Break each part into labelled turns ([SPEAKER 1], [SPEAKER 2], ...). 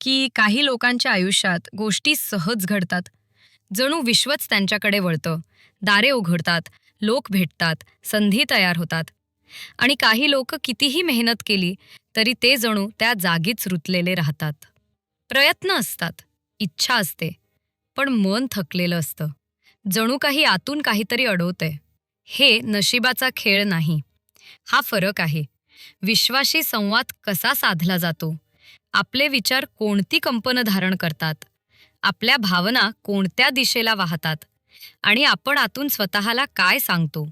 [SPEAKER 1] की काही लोकांच्या आयुष्यात गोष्टी सहज घडतात. जणू विश्वच त्यांच्याकडे वळतं. दारे उघडतात लोक भेटतात संधी तयार होतात. आणि काही लोक कितीही मेहनत केली तरी ते जणू त्या जागीच रुतलेले राहतात. प्रयत्न असतात इच्छा असते पण मन थकलेलं असतं. जणू काही आतून काहीतरी अडवतंय. हे नशिबाचा खेळ नाही. हा फरक आहे. विश्वाशी संवाद कसा साधला जातो? आपले विचार कोणती कंपनं धारण करतात? आपल्या भावना कोणत्या दिशेला वाहतात? आणि आपण आतून स्वतःला काय सांगतो?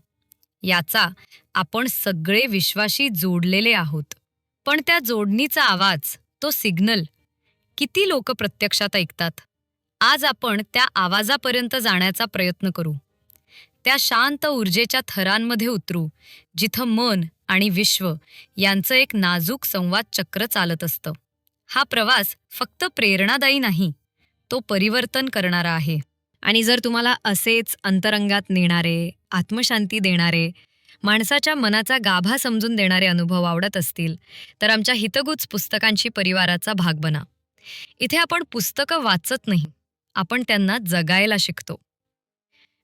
[SPEAKER 1] याचा आपण सगळे विश्वाशी जोडलेले आहोत. पण त्या जोडणीचा आवाज तो सिग्नल किती लोक प्रत्यक्षात ऐकतात? आज आपण त्या आवाजापर्यंत जाण्याचा प्रयत्न करू. त्या शांत ऊर्जेच्या थरांमध्ये उतरू जिथं मन आणि विश्व यांचं एक नाजूक संवाद चक्र चालत असतं. हा प्रवास फक्त प्रेरणादायी नाही तो परिवर्तन करणारा आहे. आणि जर तुम्हाला असेच अंतरंगात नेणारे आत्मशांती देणारे माणसाच्या मनाचा गाभा समजून देणारे अनुभव आवडत असतील तर आमच्या हितगुज पुस्तकांशी परिवाराचा भाग बना. इथे आपण पुस्तकं वाचत नाही आपण त्यांना जगायला शिकतो.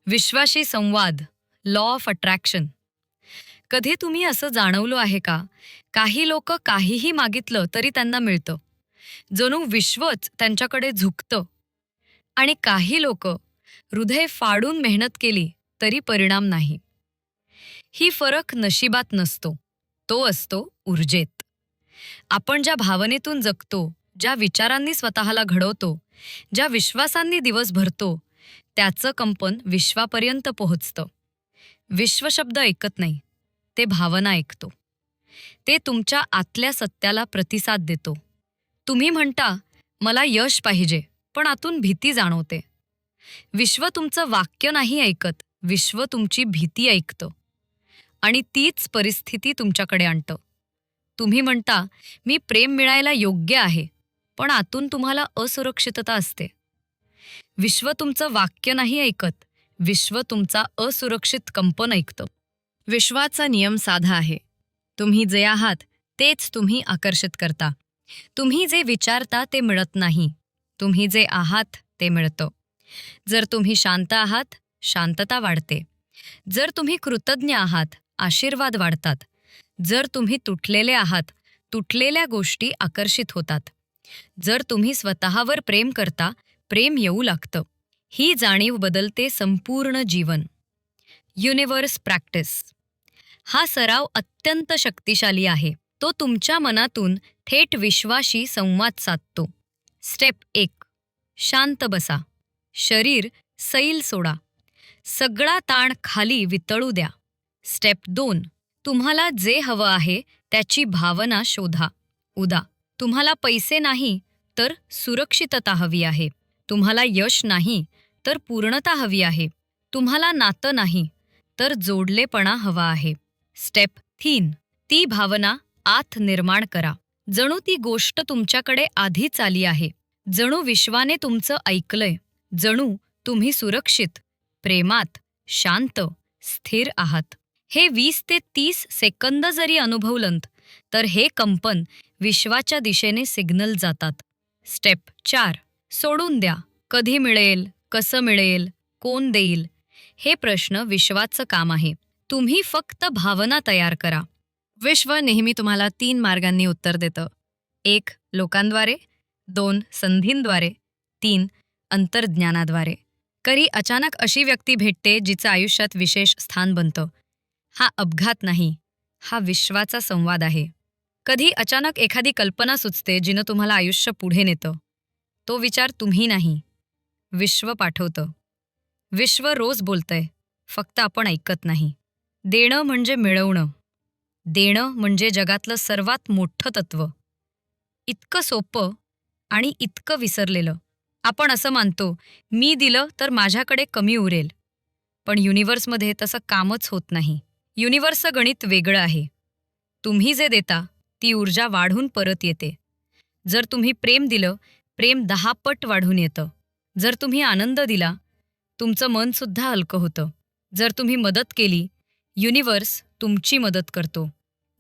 [SPEAKER 1] विश्वाशी संवाद लॉ ऑफ अट्रॅक्शन कधी तुम्ही असं जाणवलं आहे का? काही लोक काहीही मागितलं तरी त्यांना मिळतं. जणू विश्वच त्यांच्याकडे झुकतं. आणि काही लोक हृदय फाडून मेहनत केली तरी परिणाम नाही. ही फरक नशिबात नसतो तो असतो ऊर्जेत. आपण ज्या भावनेतून जगतो ज्या विचारांनी स्वतःला घडवतो ज्या विश्वासांनी दिवस भरतो त्याचं कंपन विश्वापर्यंत पोहोचतं. विश्वशब्द ऐकत नाही ते भावना ऐकतो. ते तुमच्या आतल्या सत्याला प्रतिसाद देतो. तुम्ही म्हणता मला यश पाहिजे पण आतून भीती जाणवते. विश्व तुमचं वाक्य नाही ऐकत विश्व तुमची भीती ऐकतं. आणि तीच परिस्थिती तुमच्याकडे आणतं. तुम्ही म्हणता मी प्रेम मिळायला योग्य आहे पण आतून तुम्हाला असुरक्षितता असते. विश्व तुमचं वाक्य नाही ऐकत विश्व तुमचा असुरक्षित कंपन ऐकतं. विश्वाचा नियम साधा आहे. तुम्ही जे आहात तेच तुम्ही आकर्षित करता. तुम्ही जे विचारता ते मिळत नाही. तुम्ही जे आहात ते मिळतं. जर तुम्ही शांत आहात शांतता वाढते. जर तुम्ही कृतज्ञ आहात आशीर्वाद वाढतात. जर तुम्ही तुटलेले आहात तुटलेल्या गोष्टी आकर्षित होतात. जर तुम्ही स्वतःवर प्रेम करता प्रेम येऊ लागतं. ही जाणीव बदलते संपूर्ण जीवन. युनिव्हर्स प्रॅक्टिस हा सराव अत्यंत शक्तिशाली आहे. तो तुमच्या मनातून थेट विश्वाशी संवाद साधतो. स्टेप एक. शांत बसा. शरीर सैल सोडा. सगळा ताण खाली वितळू द्या. स्टेप दोन. तुम्हाला जे हवं आहे त्याची भावना शोधा. उदा. तुम्हाला पैसे नाही तर सुरक्षितता हवी आहे. तुम्हाला यश नाही तर पूर्णता हवी आहे. तुम्हाला नातं नाही तर जोडलेपणा हवा आहे. स्टेप तीन. ती भावना आत निर्माण करा. जणू ती गोष्ट तुमच्याकडे आधीच आली आहे. जणू विश्वाने तुमचं ऐकलंय. जणू तुम्ही सुरक्षित. प्रेमात शांत स्थिर आहात. हे वीस ते तीस सेकंद जरी अनुभवलंत तर हे कंपन विश्वाच्या दिशेने सिग्नल जातात. स्टेप चार. सोडून द्या. कधी मिळेल कसं मिळेल कोण देईल? हे प्रश्न विश्वाचं काम आहे. तुम्ही फक्त भावना तयार करा. विश्व नेहमी तुम्हाला तीन मार्गांनी उत्तर देतं. एक लोकांद्वारे. दोन संधींद्वारे. तीन अंतर्ज्ञानाद्वारे. कधी अचानक अशी व्यक्ती भेटते जिचं आयुष्यात विशेष स्थान बनतं. हा अपघात नाही हा विश्वाचा संवाद आहे. कधी अचानक एखादी कल्पना सुचते जिनं तुम्हाला आयुष्य पुढे नेतं. तो विचार तुम्ही नाही विश्व पाठवतं. विश्व रोज बोलतंय फक्त आपण ऐकत नाही. देणं म्हणजे मिळवणं. देणं म्हणजे जगातलं सर्वात मोठं तत्व. इतकं सोपं आणि इतकं विसरलेलं. आपण असं मानतो मी दिलं तर माझ्याकडे कमी उरेल. पण युनिव्हर्समध्ये तसं कामच होत नाही. युनिव्हर्सचं गणित वेगळं आहे. तुम्ही जे देता ती ऊर्जा वाढून परत येते. जर तुम्ही प्रेम दिलं प्रेम दहा पट वाढून येतं. जर तुम्ही आनंद दिला तुमचं मनसुद्धा हलकं होतं. जर तुम्ही मदत केली युनिव्हर्स तुमची मदत करतो.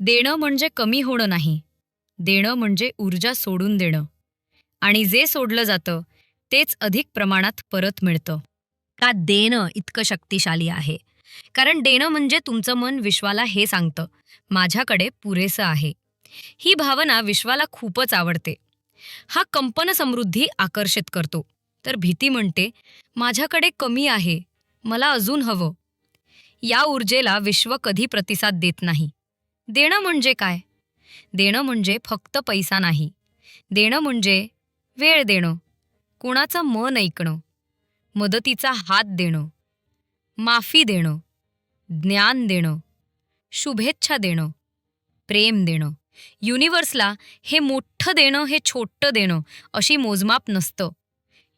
[SPEAKER 1] देणं म्हणजे कमी होणं नाही. देणं म्हणजे ऊर्जा सोडून देणं. आणि जे सोडलं जातं तेच अधिक प्रमाणात परत मिळतं. का देणं इतकं शक्तिशाली आहे? कारण देणं म्हणजे तुमचं मन विश्वाला हे सांगतं माझ्याकडे पुरेसं आहे. ही भावना विश्वाला खूपच आवडते. हा कंपन समृद्धी आकर्षित करतो. तर भीती म्हणते माझ्याकडे कमी आहे. मला अजून हवं. या ऊर्जेला विश्व कधी प्रतिसाद देत नाही. देणं म्हणजे काय? देणं म्हणजे फक्त पैसा नाही. देणं म्हणजे वेळ देणं. कुणाचं मन ऐकणं. मदतीचा हात देणं. माफी देणं. ज्ञान देणं. शुभेच्छा देणं. प्रेम देणं. युनिव्हर्सला हे मोठं देणं हे छोटं देणं अशी मोजमाप नसतं.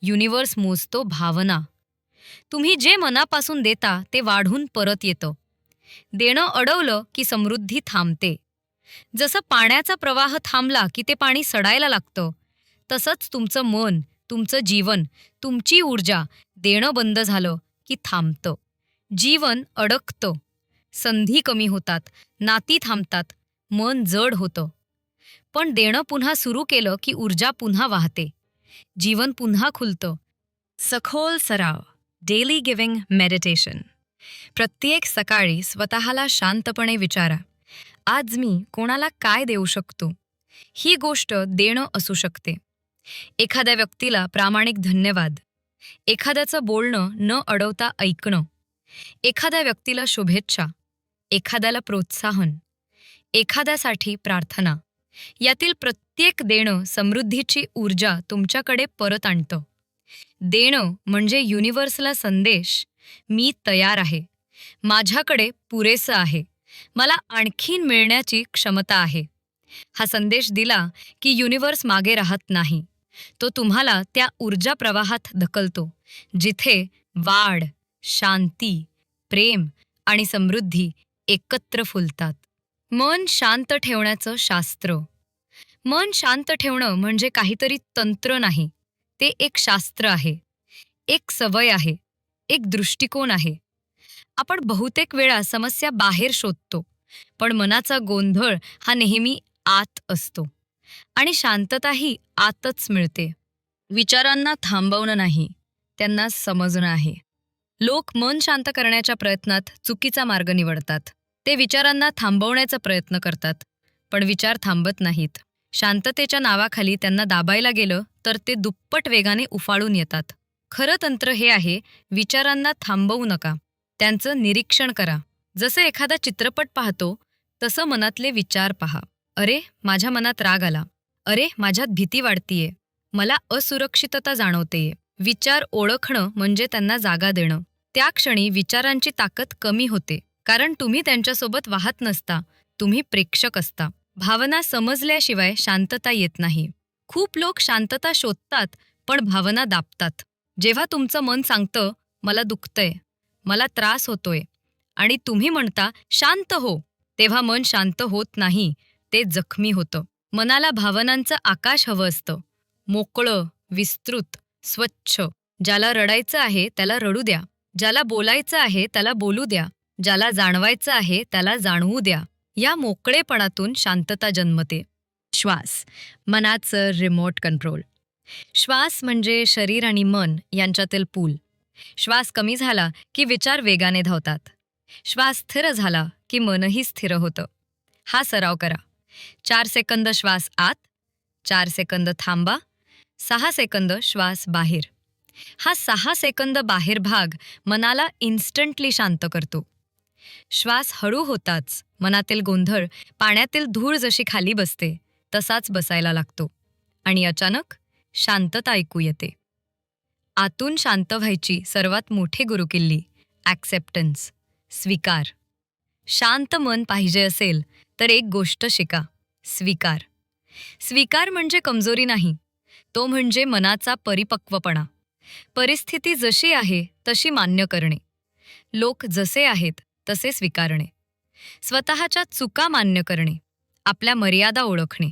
[SPEAKER 1] युनिव्हर्स मोजतो भावना. तुम्ही जे मनापासून देता ते वाढून परत येतं. देणं अडवलं की समृद्धी थांबते. जसं पाण्याचा प्रवाह थांबला की ते पाणी सडायला लागतं तसंच तुमचं मन तुमचं जीवन तुमची ऊर्जा देणं बंद झालं की थांबतं. जीवन अडकतं. संधी कमी होतात नाती थांबतात मन जड होतं. पण देणं पुन्हा सुरू केलं की ऊर्जा पुन्हा वाहते. जीवन पुन्हा खुलतं. सखोल सराव. डेली गिव्हिंग मेडिटेशन प्रत्येक सकाळी स्वतःला शांतपणे विचारा. आज मी कोणाला काय देऊ शकतो? ही गोष्ट देणं असू शकते. एखाद्या व्यक्तीला प्रामाणिक धन्यवाद. एखाद्याचं बोलणं न अडवता ऐकणं. एखाद्या व्यक्तीला शुभेच्छा. एखाद्याला प्रोत्साहन. एखाद्यासाठी प्रार्थना. यातील प्रत्येक देणं समृद्धीची ऊर्जा तुमच्याकडे परत आणतं. देणं म्हणजे युनिव्हर्सला संदेश. मी तयार आहे. माझ्याकडे पुरेसं आहे. मला आणखीन मिळण्याची क्षमता आहे. हा संदेश दिला की युनिव्हर्स मागे राहत नाही. तो तुम्हाला त्या ऊर्जा प्रवाहात ढकलतो जिथे वाढ शांती प्रेम आणि समृद्धी एकत्र फुलतात. मन शांत ठेवण्याचं शास्त्र. मन शांत ठेवणं म्हणजे काहीतरी तंत्र नाही. ते एक शास्त्र आहे एक सवय आहे एक दृष्टिकोन आहे. आपण बहुतेक वेळा समस्या बाहेर शोधतो पण मनाचा गोंधळ हा नेहमी आत असतो आणि शांतताही आतच मिळते. विचारांना थांबवणं नाही त्यांना समजणं आहे. लोक मन शांत करण्याच्या प्रयत्नात चुकीचा मार्ग निवडतात. ते विचारांना थांबवण्याचा प्रयत्न करतात पण विचार थांबत नाहीत. शांततेच्या नावाखाली त्यांना दाबायला गेलं तर ते दुप्पट वेगाने उफाळून येतात. खरं तंत्र हे आहे विचारांना थांबवू नका. त्यांचं निरीक्षण करा. जसं एखादा चित्रपट पाहतो तसं मनातले विचार पहा. अरे माझ्या मनात राग आला. अरे माझ्यात भीती वाढतीये. मला असुरक्षितता जाणवतेय. विचार ओळखणं म्हणजे त्यांना जागा देणं. त्या क्षणी विचारांची ताकद कमी होते. कारण तुम्ही त्यांच्यासोबत वाहत नसता. तुम्ही प्रेक्षक असता. भावना समजल्याशिवाय शांतता येत नाही. खूप लोक शांतता शोधतात पण भावना दाबतात. जेव्हा तुमचं मन सांगतं मला दुखतंय मला त्रास होतोय आणि तुम्ही म्हणता शांत हो तेव्हा मन शांत होत नाही ते जखमी होतं. मनाला भावनांचं आकाश हवं असतं. मोकळं विस्तृत स्वच्छ ज्याला रडायचं आहे त्याला रडू द्या. ज्याला बोलायचं आहे त्याला बोलू द्या. ज्याला जाणवायचं आहे त्याला जाणवू द्या. या मोकळेपणातून शांतता जन्मते. श्वास. मनाचं रिमोट कंट्रोल श्वास म्हणजे शरीर आणि मन यांच्यातील पूल. श्वास कमी झाला की विचार वेगाने धावतात. श्वास स्थिर झाला की मनही स्थिर होतं. हा सराव करा. चार सेकंद श्वास आत. चार सेकंद थांबा. सहा सेकंद श्वास बाहेर. हा सहा सेकंद बाहेर भाग मनाला इन्स्टंटली शांत करतो. श्वास हळू होताच. मनातील गोंधळ पाण्यातील धूळ जशी खाली बसते तसाच बसायला लागतो. आणि अचानक शांतता ऐकू येते. आतून शांत व्हायची सर्वात मोठी गुरुकिल्ली ॲक्सेप्टन्स स्वीकार. शांत मन पाहिजे असेल तर एक गोष्ट शिका स्वीकार. स्वीकार म्हणजे कमजोरी नाही तो म्हणजे मनाचा परिपक्वपणा. परिस्थिती जशी आहे तशी मान्य करणे. लोक जसे आहेत तसे स्वीकारणे. स्वतःच्या चुका मान्य करणे. आपल्या मर्यादा ओळखणे.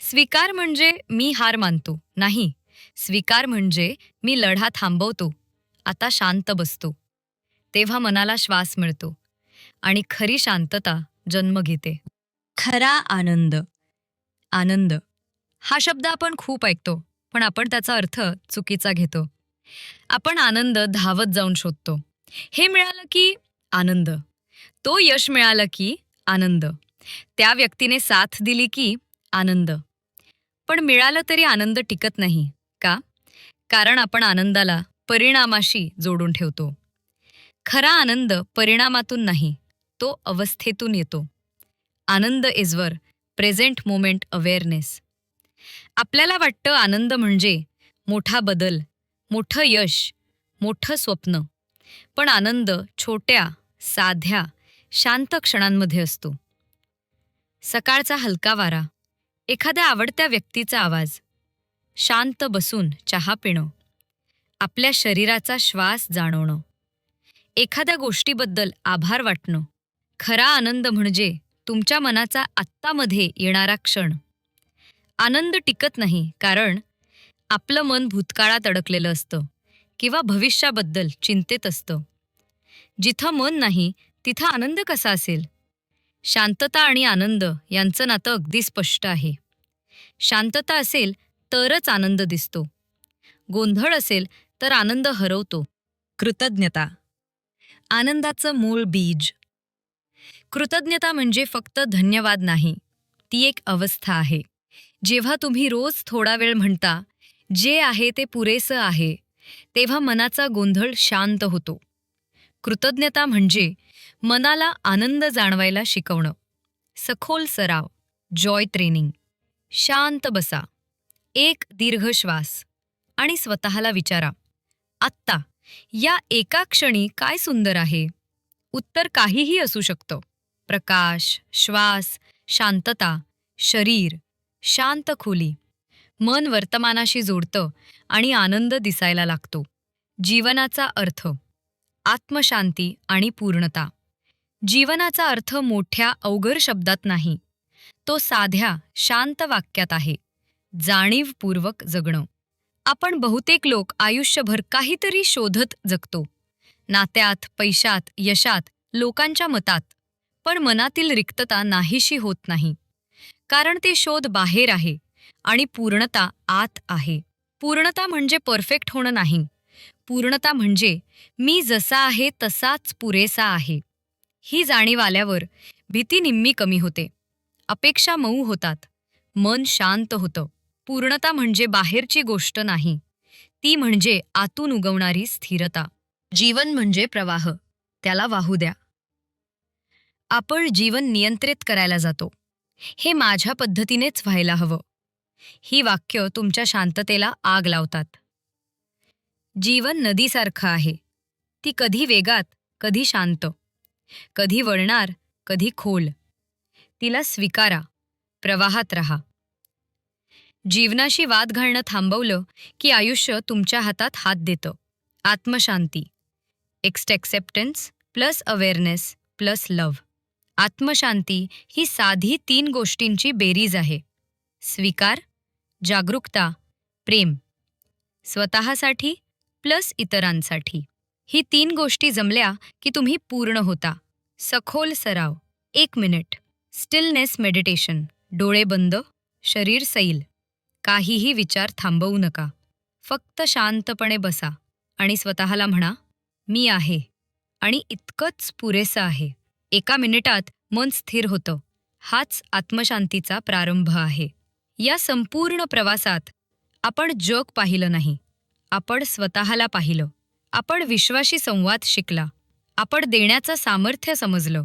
[SPEAKER 1] स्वीकार म्हणजे मी हार मानतो नाही. स्वीकार म्हणजे मी लढा थांबवतो आता शांत बसतो. तेव्हा मनाला श्वास मिळतो आणि खरी शांतता जन्म घेते. खरा आनंद. आनंद. हा शब्द आपण खूप ऐकतो पण आपण त्याचा अर्थ चुकीचा घेतो. आपण आनंद धावत जाऊन शोधतो. हे मिळालं की आनंद. तो यश मिळालं की आनंद. त्या व्यक्तीने साथ दिली की आनंद. पण मिळालं तरी आनंद टिकत नाही का? कारण आपण आनंदाला परिणामाशी जोडून ठेवतो. खरा आनंद परिणामातून नाही तो अवस्थेतून येतो. आनंद इजवर प्रेझेंट मोमेंट अवेअरनेस आपल्याला वाटतं आनंद म्हणजे मोठा बदल मोठं यश मोठं स्वप्न. पण आनंद छोट्या साध्या शांत क्षणांमध्ये असतो. सकाळचा हलका वारा एखाद्या आवडत्या व्यक्तीचा आवाज शांत बसून चहा पिणं आपल्या शरीराचा श्वास जाणवणं एखाद्या गोष्टीबद्दल आभार वाटणं खरा आनंद म्हणजे तुमच्या मनाचा आत्तामध्ये येणारा क्षण. आनंद टिकत नाही कारण आपलं मन भूतकाळात अडकलेलं असतं किंवा भविष्याबद्दल चिंतेत असतं. जिथं मन नाही तिथं आनंद कसा असेल? शांतता आणि आनंद यांचं नातं अगदी स्पष्ट आहे. शांतता असेल तरच आनंद दिसतो. गोंधळ असेल तर आनंद हरवतो. कृतज्ञता. आनंदाचं मूळ बीज. कृतज्ञता म्हणजे फक्त धन्यवाद नाही ती एक अवस्था आहे. जेव्हा तुम्ही रोज थोडा वेळ म्हणता जे आहे ते पुरेसं आहे तेव्हा मनाचा गोंधळ शांत होतो. कृतज्ञता म्हणजे मनाला आनंद जाणवायला शिकवणं. सखोल सराव जॉय ट्रेनिंग शांत बसा. एक दीर्घ श्वास. आणि स्वतःला विचारा आत्ता या एका क्षणी काय सुंदर आहे? उत्तर काहीही असू शकतं. प्रकाश श्वास शांतता शरीर शांत खोली. मन वर्तमानाशी जोडतं आणि आनंद दिसायला लागतो. जीवनाचा अर्थ आत्मशांती आणि पूर्णता. जीवनाचा अर्थ मोठ्या अवघड शब्दात नाही. तो साध्या शांत वाक्यात आहे. जाणीवपूर्वक जगणं. आपण बहुतेक लोक आयुष्यभर काहीतरी शोधत जगतो. नात्यात पैशात यशात लोकांच्या मतात. पण मनातील रिक्तता नाहीशी होत नाही. कारण ते शोध बाहेर आहे आणि पूर्णता आत आहे. पूर्णता म्हणजे परफेक्ट होणं नाही. पूर्णता म्हणजे मी जसा आहे तसाच पुरेसा आहे. ही जाणीव आल्यावर भीती निम्मी कमी होते. अपेक्षा मऊ होतात. मन शांत होतं. पूर्णता म्हणजे बाहेरची गोष्ट नाही. ती म्हणजे आतून उगवणारी स्थिरता. जीवन म्हणजे प्रवाह. त्याला वाहू द्या. आपण जीवन नियंत्रित करायला जातो. हे माझ्या पद्धतीनेच व्हायला हवं. ही वाक्य तुमच्या शांततेला आग लावतात. जीवन नदीसारखं आहे. ती कधी वेगात कधी शांत. कधी वळणार कधी खोल. तिला स्वीकारा प्रवाहात रहा. जीवनाशी वाद घालणं थांबवलं की आयुष्य तुमच्या हातात हात देतं. आत्मशांती. एक्स्ट acceptance plus awareness plus love आत्मशांती ही साधी तीन गोष्टींची बेरीज आहे. स्वीकार जागरूकता प्रेम. स्वतःसाठी प्लस इतरांसाठी. ही तीन गोष्टी जमल्या की तुम्ही पूर्ण होता. सखोल सराव. एक मिनिट. Stillness meditation. डोळे बंद. शरीर सैल. काहीही विचार थांबवू नका. फक्त शांतपणे बसा. आणि स्वतःला म्हणा मी आहे. आणि इतकंच पुरेसं आहे. एका मिनिटात मन स्थिर होतं. हाच आत्मशांतीचा प्रारंभ आहे. या संपूर्ण प्रवासात आपण जग पाहिलं नाही. आपण स्वतःला पाहिलं. आपण विश्वाशी संवाद शिकला. आपण देण्याचं सामर्थ्य समजलं.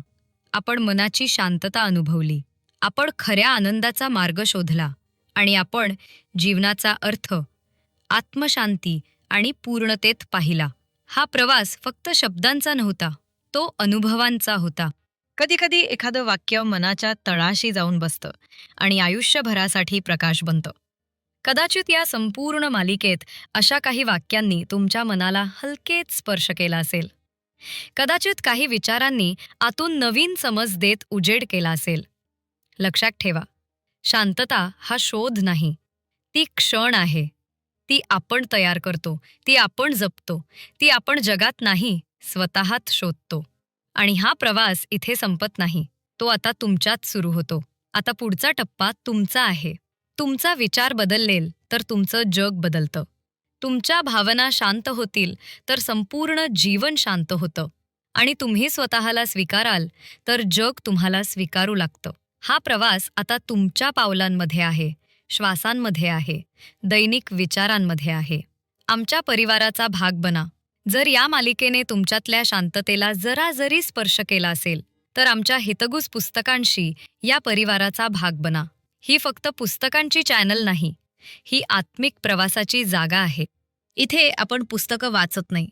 [SPEAKER 1] आपण मनाची शांतता अनुभवली. आपण खऱ्या आनंदाचा मार्ग शोधला. आणि आपण जीवनाचा अर्थ आत्मशांती आणि पूर्णतेत पाहिला. हा प्रवास फक्त शब्दांचा नव्हता तो अनुभवांचा होता. कधीकधी एखादं वाक्य मनाच्या तळाशी जाऊन बसतं आणि आयुष्यभरासाठी प्रकाश बनतं. कदाचित या संपूर्ण मालिकेत अशा काही वाक्यांनी तुमच्या मनाला हलकेच स्पर्श केला असेल. कदाचित काही विचारांनी आतून नवीन समज देत उजेड केला असेल. लक्षात ठेवा शांतता हा शोध नाही. ती क्षण आहे. ती आपण तयार करतो ती आपण जपतो ती आपण जगात नाही स्वतःत शोधतो. आणि हा प्रवास इथे संपत नाही. तो आता तुमच्यात सुरू होतो. आता पुढचा टप्पा तुमचा आहे. तुमचा विचार बदललेल तर तुमचं जग बदलतं. तुमच्या भावना शांत होतील तर संपूर्ण जीवन शांत होतं. आणि तुम्ही स्वतःला स्वीकाराल तर जग तुम्हाला स्वीकारू लागतं. हा प्रवास आता तुमच्या पावलांमध्ये आहे श्वासांमध्ये आहे दैनिक विचारांमध्ये आहे. आमच्या परिवाराचा भाग बना. जर या मालिकेने तुमच्यातल्या शांततेला जरा जरी स्पर्श केला असेल तर आमच्या हितगुज पुस्तकांशी या परिवाराचा भाग बना. ही फक्त पुस्तकांची चॅनल नाही ही आत्मिक प्रवासाची जागा आहे. इथे आपण पुस्तकं वाचत नाही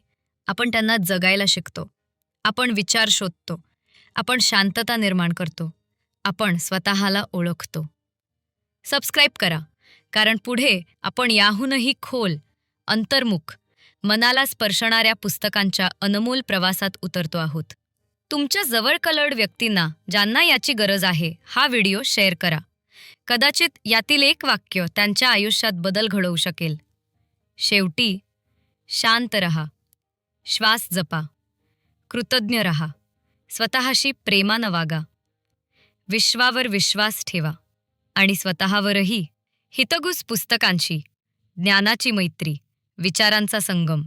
[SPEAKER 1] आपण त्यांना जगायला शिकतो. आपण विचार शोधतो आपण शांतता निर्माण करतो आपण स्वतःला ओळखतो. सबस्क्राईब करा कारण पुढे आपण याहूनही खोल अंतर्मुख मनाला स्पर्शणाऱ्या पुस्तकांच्या अनमोल प्रवासात उतरतो आहोत. तुमच्या जवळ कलर्ड व्यक्तींना ज्यांना याची गरज आहे हा व्हिडिओ शेअर करा. कदाचित यातील एक वाक्य त्यांच्या आयुष्यात बदल घडवू शकेल. शेवटी शांत रहा. श्वास जपा. कृतज्ञ रहा. स्वतःशी प्रेमानं वागा. विश्वावर विश्वास ठेवा. आणि स्वतःवरही हितगुज पुस्तकांशी ज्ञानाची मैत्री विचारांचा संगम.